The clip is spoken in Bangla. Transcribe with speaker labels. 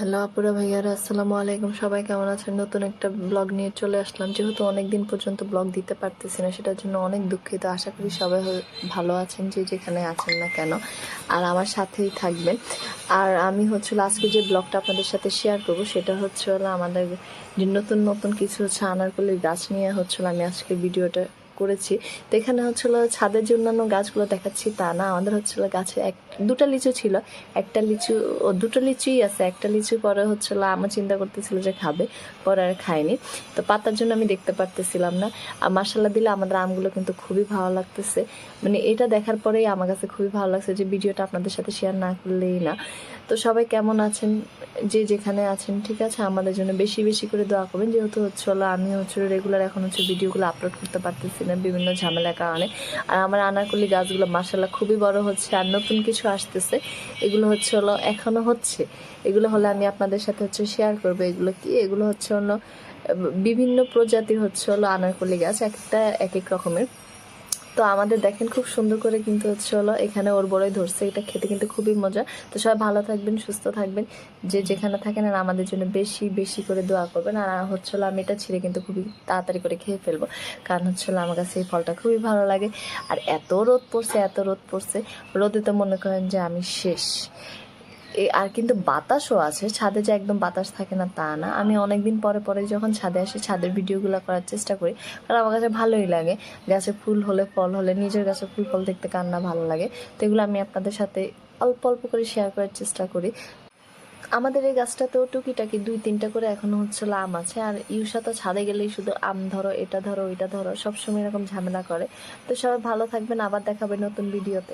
Speaker 1: হ্যালো আপুরা ভাইয়ারা, আসসালামু আলাইকুম। সবাই কেমন আছেন? নতুন একটা ব্লগ নিয়ে চলে আসলাম। যেহেতু অনেক দিন পর্যন্ত ব্লগ দিতে পারতেছি না, সেটার জন্য অনেক দুঃখিত। আশা করি সবাই ভালো আছেন, যে যেখানে আছেন না কেন। আর আমার সাথেই থাকবেন। আর আমি হচ্ছিল আজকে যে ব্লগটা আপনাদের সাথে শেয়ার করব, সেটা হচ্ছে হলো আমাদের যে নতুন নতুন কিছু হচ্ছে আনারকলির গাছ নিয়ে হচ্ছিল আমি আজকে ভিডিওটা করেছি। তো এখানে হচ্ছিল ছাদের যে অন্যান্য গাছগুলো দেখাচ্ছি তা না, আমাদের হচ্ছিল গাছে এক, দুটো লিচু ছিল। একটা লিচু, ও দুটো লিচুই আছে, একটা লিচু পরে হচ্ছিল আমার চিন্তা করতেছিল যে খাবে, পরে আর খায়নি। তো পাতার জন্য আমি দেখতে পারতেছিলাম না। আর মাসাল্লা দিলে আমাদের আমগুলো কিন্তু খুবই ভালো লাগতেছে। মানে এটা দেখার পরেই আমার কাছে খুবই ভালো লাগছে যে ভিডিওটা আপনাদের সাথে শেয়ার না করলেই না। তো সবাই কেমন আছেন? যে যেখানে আছেন, ঠিক আছে? আমাদের জন্য বেশি বেশি করে দোয়া করবেন। যেহেতু হচ্ছে হলো আমি হচ্ছে রেগুলার এখন হচ্ছে ভিডিওগুলো আপলোড করতে পারতেছি না বিভিন্ন ঝামেলার কারণে। আর আমার আনারকলি গাছগুলো মাসাল্লাহ খুবই বড় হচ্ছে আর নতুন কিছু আসতেছে। এগুলো হচ্ছে হলো এখনও হচ্ছে। এগুলো হলে আমি আপনাদের সাথে হচ্ছে শেয়ার করব এগুলো কি? এগুলো হচ্ছে হলো বিভিন্ন প্রজাতির হচ্ছে হলো আনারকলি গাছ। একটা এক এক রকমের। তো আমাদের দেখেন খুব সুন্দর করে কিন্তু হচ্ছে হলো এখানে ওর বড়ই ধরছে। এটা খেতে কিন্তু খুবই মজা। তো সবাই ভালো থাকবেন, সুস্থ থাকবেন। যে যেখানে থাকেন আর আমাদের জন্য বেশি বেশি করে দোয়া করবেন। আর হচ্ছে হলো আমি এটা ছিঁড়ে কিন্তু খুবই তাড়াতাড়ি করে খেয়ে ফেলব। কারণ হচ্ছে হলো আমার কাছে এই ফলটা খুবই ভালো লাগে। আর এত রোদ পড়ছে, এত রোদ পড়ছে। রোদে তো মনে করেন যে আমি শেষ। আর কিন্তু বাতাসও আছে। ছাদে যে একদম বাতাস থাকে না, তা না। আমি অনেকদিন পরে পরে যখন ছাদে আসি, ছাদের ভিডিওগুলো করার চেষ্টা করি কারণ আমার কাছে ভালোই লাগে। গাছে ফুল হলে ফল হলে, নিজের গাছে ফুল ফল দেখতে কার না ভালো লাগে। তো এগুলো আমি আপনাদের সাথে অল্প অল্প করে শেয়ার করার চেষ্টা করি। আমাদের এই গাছটাতেও টুকিটাকি দুই তিনটা করে এখনও হচ্ছে আম আছে। আর ইউসা তো ছাদে গেলেই শুধু আম ধরো, এটা ধরো, ওইটা ধরো, সবসময় এরকম ঝামেলা করে। তো সবাই ভালো থাকবেন, আবার দেখাবে নতুন ভিডিওতে